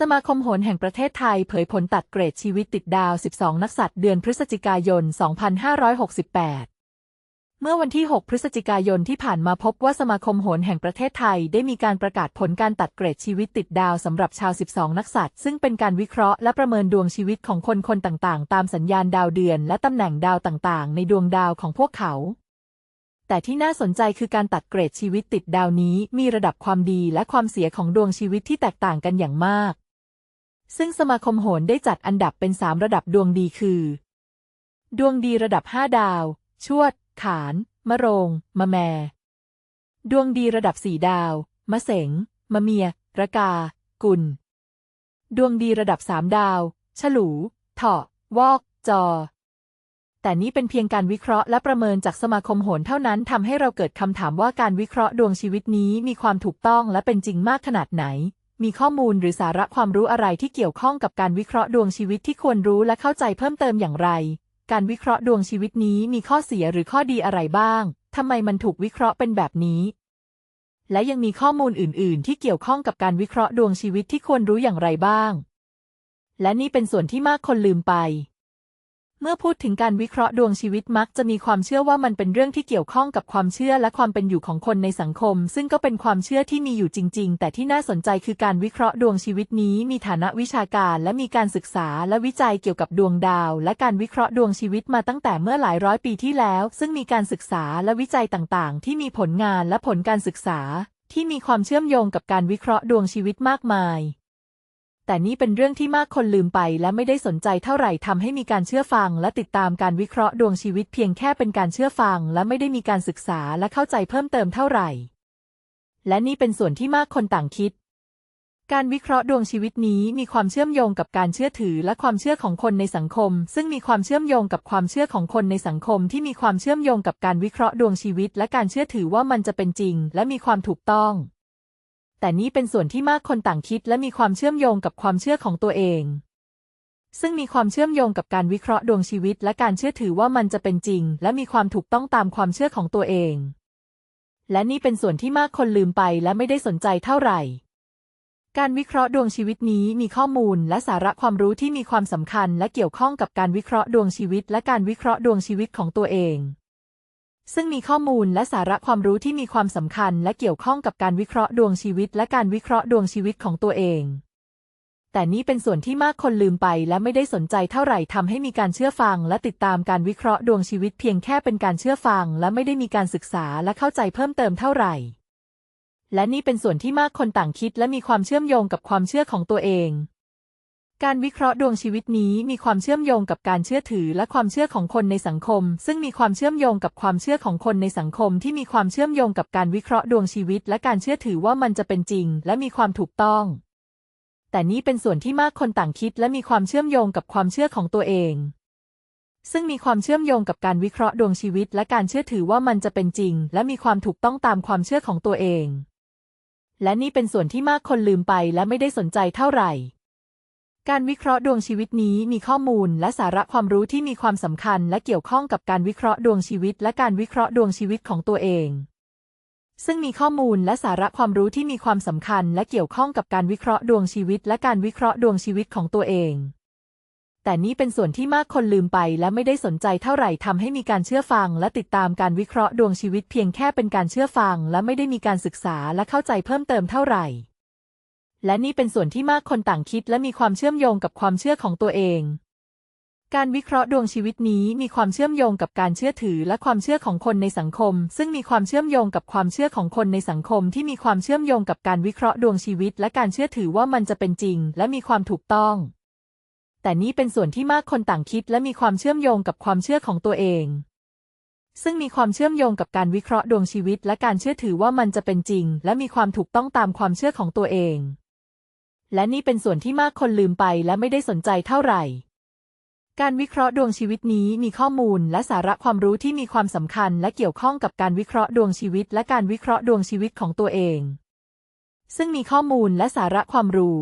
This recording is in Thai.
สมาคมโหรแห่งประเทศไทยเผยผลตัดเกรดชีวิตติดดาว 12 นักสัตว์เดือนพฤศจิกายน 2568 เมื่อวันที่ 6 พฤศจิกายนที่ผ่านมาพบว่าสมาคมโหรแห่งประเทศไทยได้มีการประกาศผลการตัดเกรดชีวิตติดดาวสำหรับชาว 12 นักสัตว์ ซึ่งเป็นการวิเคราะห์และประเมินดวงชีวิตของคนคนต่างๆ ตามสัญญาณดาวเดือน และตำแหน่งดาวต่างๆ ในดวงดาวของพวกเขาแต่ที่น่าสนใจคือการตัดเกรดชีวิตติดดาวนี้มีระดับความดีและความเสียของดวงชีวิตที่แตกต่างกันอย่างมาก ซึ่งสมาคมโหรได้จัดอันดับเป็น3ระดับดวงดีคือ ดวงดีระดับ5ดาว ชวด ขาน มะโรง มะแม ดวงดีระดับ4ดาว มะเสง มะเมีย ระกา กุล ดวงดีระดับ3ดาว ฉลูเถาะ วอก จอ แต่นี้เป็นเพียงการวิเคราะห์และประเมินจากสมาคมโหรเท่านั้นทำให้เราเกิดคำถามว่าการวิเคราะห์ดวงชีวิตนี้มีความถูกต้องและเป็นจริงมากขนาดไหน มีข้อมูลหรือสาระความรู้อะไรที่เกี่ยวข้องกับการวิเคราะห์ดวงชีวิตที่ควรรู้และเข้าใจเพิ่มเติมอย่างไร การวิเคราะห์ดวงชีวิตนี้มีข้อเสียหรือข้อดีอะไรบ้าง ทำไมมันถูกวิเคราะห์เป็นแบบนี้ และยังมีข้อมูลอื่น ๆ ที่เกี่ยวข้องกับการวิเคราะห์ดวงชีวิตที่ควรรู้อย่างไรบ้าง และนี่เป็นส่วนที่มากคนลืมไป เมื่อพูดถึงการวิเคราะห์ดวงชีวิตมักจะมีความเชื่อว่ามันเป็นเรื่องที่เกี่ยวข้องกับความเชื่อและความเป็นอยู่ของคนในสังคม ซึ่งก็เป็นความเชื่อที่มีอยู่จริง ๆ แต่ที่น่าสนใจคือการวิเคราะห์ดวงชีวิตนี้ มีฐานะวิชาการและมีการศึกษาและวิจัยเกี่ยวกับดวงดาว และการวิเคราะห์ดวงชีวิตมาตั้งแต่เมื่อหลายร้อยปีที่แล้ว ซึ่งมีการศึกษาและวิจัยต่างๆ ที่มีผลงานและผลการศึกษา ที่มีความเชื่อมโยงกับการวิเคราะห์ดวงชีวิตมากมาย แต่นี่เป็นเรื่องที่มากคนลืมไปและไม่ได้สนใจเท่าไหร่ทำให้มีการเชื่อฟัง และติดตามการวิเคราะห์ดวงชีวิตเพียงแค่เป็นการเชื่อฟัง และไม่ได้มีการศึกษาและเข้าใจเพิ่มเติมเท่าไหร่ และนี่เป็นส่วนที่มากคนต่างคิด การวิเคราะห์ดวงชีวิตนี้มีความเชื่อมโยงกับการเชื่อถือและความเชื่อของคนในสังคม ซึ่งมีความเชื่อมโยงกับความเชื่อของคนในสังคม ที่มีความเชื่อมโยงกับการวิเคราะห์ดวงชีวิต และการเชื่อถือว่ามันจะเป็นจริง และมีความถูกต้อง แต่นี้เป็นส่วนที่มากคนต่างคิดและมีความเชื่อมโยงกับความเชื่อของตัวเอง ซึ่งมีความเชื่อมโยงกับการวิเคราะห์ดวงชีวิต และการเชื่อถือว่ามันจะเป็นจริง และมีความถูกต้องตามความเชื่อของตัวเอง และนี่เป็นส่วนที่มากคนลืมไปและไม่ได้สนใจเท่าไหร่ การวิเคราะห์ดวงชีวิตนี้มีข้อมูลและสาระความรู้ที่มีความสำคัญ และเกี่ยวข้องกับการวิเคราะห์ดวงชีวิต และการวิเคราะห์ดวงชีวิตของตัวเอง ซึ่งมีข้อมูลและสาระความรู้ที่มีความสำคัญและเกี่ยวข้องกับการวิเคราะห์ดวงชีวิตและการวิเคราะห์ดวงชีวิตของตัวเอง แต่นี้เป็นส่วนที่มากคนลืมไปและไม่ได้สนใจเท่าไหร่ทำให้มีการเชื่อฟัง และติดตามการวิเคราะห์ดวงชีวิตเพียงแค่เป็นการเชื่อฟัง และไม่ได้มีการศึกษาและเข้าใจเพิ่มเติมเท่าไหร่ และนี่เป็นส่วนที่มากคนต่างคิดและมีความเชื่อมโยงกับความเชื่อของตัวเอง การวิเคราะห์ดวงชีวิตนี้มีความเชื่อมโยงกับการเชื่อถือและความเชื่อของคนในสังคม ซึ่งมีความเชื่อมโยงกับความเชื่อของคนในสังคมที่มีความเชื่อมโยงกับการวิเคราะห์ดวงชีวิต และการเชื่อถือว่ามันจะเป็นจริง และมีความถูกต้อง แต่นี้เป็นส่วนที่มากคนต่างคิด และมีความเชื่อมโยงกับความเชื่อของตัวเอง ซึ่งมีความเชื่อมโยงกับการวิเคราะห์ดวงชีวิต และการเชื่อถือว่ามันจะเป็นจริง และมีความถูกต้องตามความเชื่อของตัวเอง และนี่เป็นส่วนที่มากคนลืมไปและไม่ได้สนใจเท่าไหร่ การวิเคราะห์ดวงชีวิตนี้มีข้อมูลและสาระความรู้ที่มีความสำคัญ และเกี่ยวข้องกับการวิเคราะห์ดวงชีวิต และการวิเคราะห์ดวงชีวิตของตัวเอง ซึ่งมีข้อมูลและสาระความรู้ที่มีความสำคัญ และเกี่ยวข้องกับการวิเคราะห์ดวงชีวิต และการวิเคราะห์ดวงชีวิตของตัวเอง แต่นี้เป็นส่วนที่มากคนลืมไป และไม่ได้สนใจเท่าไหร่ทำให้มีการเชื่อฟัง และติดตามการวิเคราะห์ดวงชีวิต เพียงแค่เป็นการเชื่อฟัง และไม่ได้มีการศึกษาและเข้าใจเพิ่มเติมเท่าไหร่ และนี่เป็นส่วนที่มากคนต่างคิดและมีความเชื่อมโยงกับความเชื่อของตัวเอง การวิเคราะห์ดวงชีวิตนี้มีความเชื่อมโยงกับการเชื่อถือและความเชื่อของคนในสังคม ซึ่งมีความเชื่อมโยงกับความเชื่อของคนในสังคม ที่มีความเชื่อมโยงกับการวิเคราะห์ดวงชีวิต และการเชื่อถือว่ามันจะเป็นจริง และมีความถูกต้อง แต่นี้เป็นส่วนที่มากคนต่างคิดและมีความเชื่อมโยงกับความเชื่อของตัวเองซึ่งมีความเชื่อมโยงกับการวิเคราะห์ดวงชีวิต และการเชื่อถือว่ามันจะเป็นจริง และมีความถูกต้องตามความเชื่อของตัวเอง และนี่เป็นส่วนที่มากคนลืมไปและไม่ได้สนใจเท่าไหร่ การวิเคราะห์ดวงชีวิตนี้มีข้อมูลและสาระความรู้ที่มีความสำคัญและเกี่ยวข้องกับการวิเคราะห์ดวงชีวิต และการวิเคราะห์ดวงชีวิตของตัวเอง ซึ่งมีข้อมูลและสาระความรู้